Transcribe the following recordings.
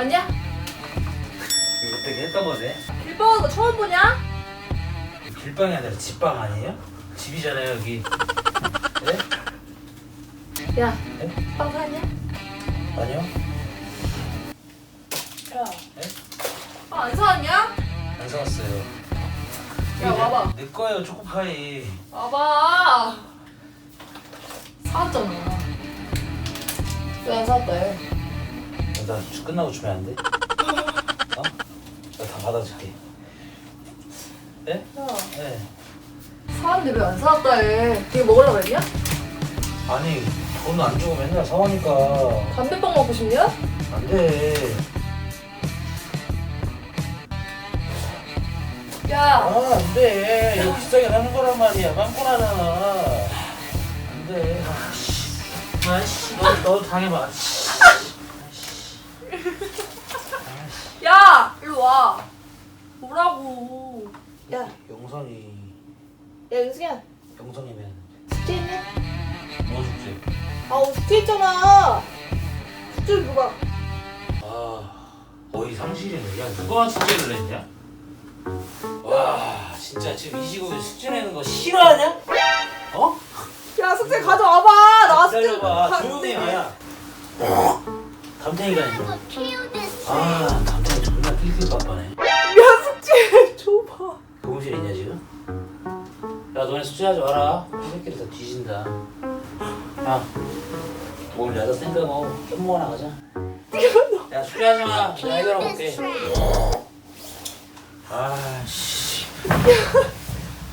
맞냐? 이거 어떻게 했던 거네? 거 처음 보냐? 길방이 아니라 집방 아니에요? 집이잖아요 여기. 네? 야, 네? 빵 사냐? 아니요? 야, 네? 빵안 사왔냐? 안 사왔어요. 야, 와봐. 내 거예요 초코파이. 와봐. 사왔잖아. 왜 안 사왔다 해? 나 주- 끝나고 주면 안 돼? 어? 나 다 받아줄게. 네? 야, 네. 사왔는데 왜 안 사왔다 해? 이거 먹으려고 했냐? 아니 돈 안 주고 맨날 사오니까 담배빵 먹고 싶냐? 안 돼. 야, 아, 안 돼. 이거 비싸게 사는 거란 말이야. 빵꾸나잖아. 안 돼. 아씨. 아씨, 너, 너도 당해봐. 야, 일로 와. 뭐라고? 야, 영선이, 야 윤승현, 영선이면 숙제했냐? 뭐 죽지? 아, 숙제했잖아. 숙제 누가? 아, 거의 상실이네. 야, 누가 숙제를 했냐? 와, 진짜 지금 이 시국에 숙제 내는 거 싫어하냐? 어? 야, 숙제 가져와봐. 나 숙제 기다려봐. 가- 조용히 해, 아야. 담탱이가 있네. 아, 교무실 있냐 지금? 야 너네 숙제하지 마라. 이 새끼들 다 뒤진다. 야 오늘 야자 생각 뭐좀 먹어나 가자. 야 숙제하지 마. 내가 해결하고 올게 아씨.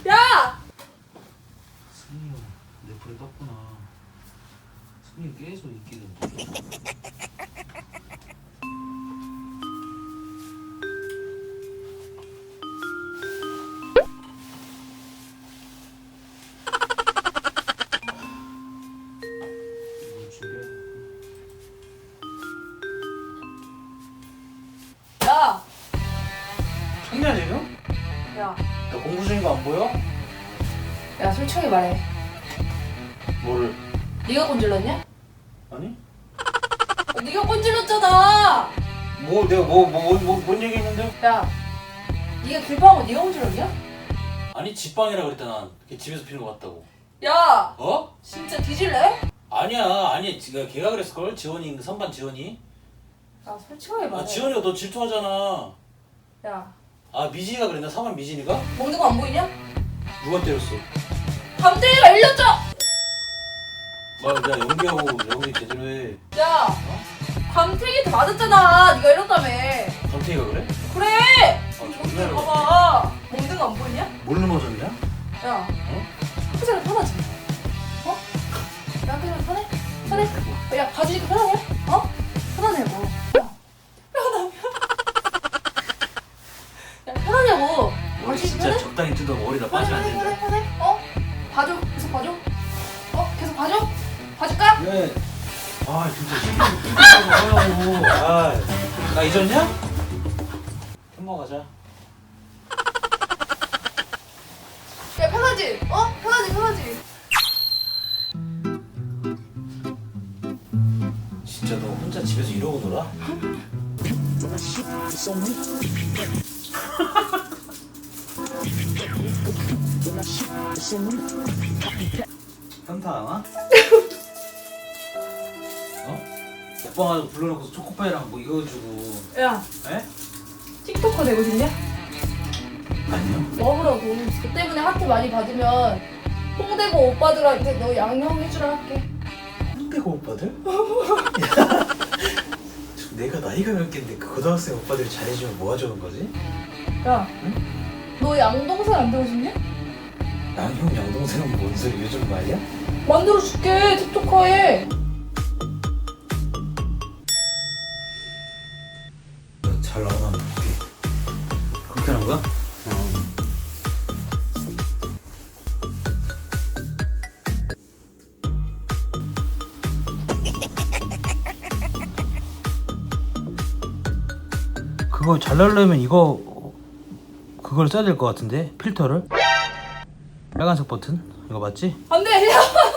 야, 승희 형내 불에 떴구나. 승희 계속 있기는 야, 나 공부 중인 거 안 보여? 야, 솔직하게 말해. 뭐를? 네가 꼰질렀냐? 아니? 어, 네가 꼰질렀잖아. 뭐 내가 뭐뭐뭔 얘기 했는데? 야, 네가 길방하고 네가 꼰질렀냐? 아니 집방이라 그랬다 난. 걔 집에서 피는 거 같다고. 야, 어? 진짜 뒤질래? 아니야 아니 지가 걔가 그랬을 걸 지원이 선반 지원이. 야, 솔직하게 말해. 아 지원이가 너 질투하잖아. 야, 아 미진이가 그랬나 사반 미진이가? 먹는 거 안 보이냐? 누가 때렸어? 밤탱이가 일렸죠? 말야 연기하고 연기 제대로 해. 야, 밤탱이한테 맞았잖아. 네가 이런다며. 감태이가 그래? 그래. 아, 정말 봐봐. 먹는 거 안 보이냐? 뭘 넘어졌냐? 야, 어? 회사를 편하지? 어? 야, 그냥 편해? 편해? 야, 봐주니까 편하 계속 봐줘. 어? 계속 봐줘? 봐줄까? 왜? 아 진짜 거 아나 잊었냐? 햄 먹어가자. 야, 편하지? 어? 편하지, 편하지? 진짜 너 혼자 집에서 이러고 놀아? 현타 안 와? 어? 오빠가 불러놓고 초코파이랑 뭐 이거 주고 야, 에? 틱토커 되고 싶냐? 아니요 먹으라고. 그 때문에 하트 많이 받으면 홍대고 오빠들한테 너 양념 해주라 할게. 홍대고 오빠들? 야, 내가 나이가 몇 갠데 그 고등학생 오빠들이 잘해주면 뭐 하자는 거지? 야, 너 양동생 안 되고 싶냐? 양형 양동생은 뭔 소리 요즘 말이야? 만들어 줄게 틱토커에. 잘 나오나 볼게 그렇게 하는 거야? 그거 잘 나려면 이거 그걸 써야 될 것 같은데 필터를 빨간색 버튼 이거 맞지? 안 돼, 야,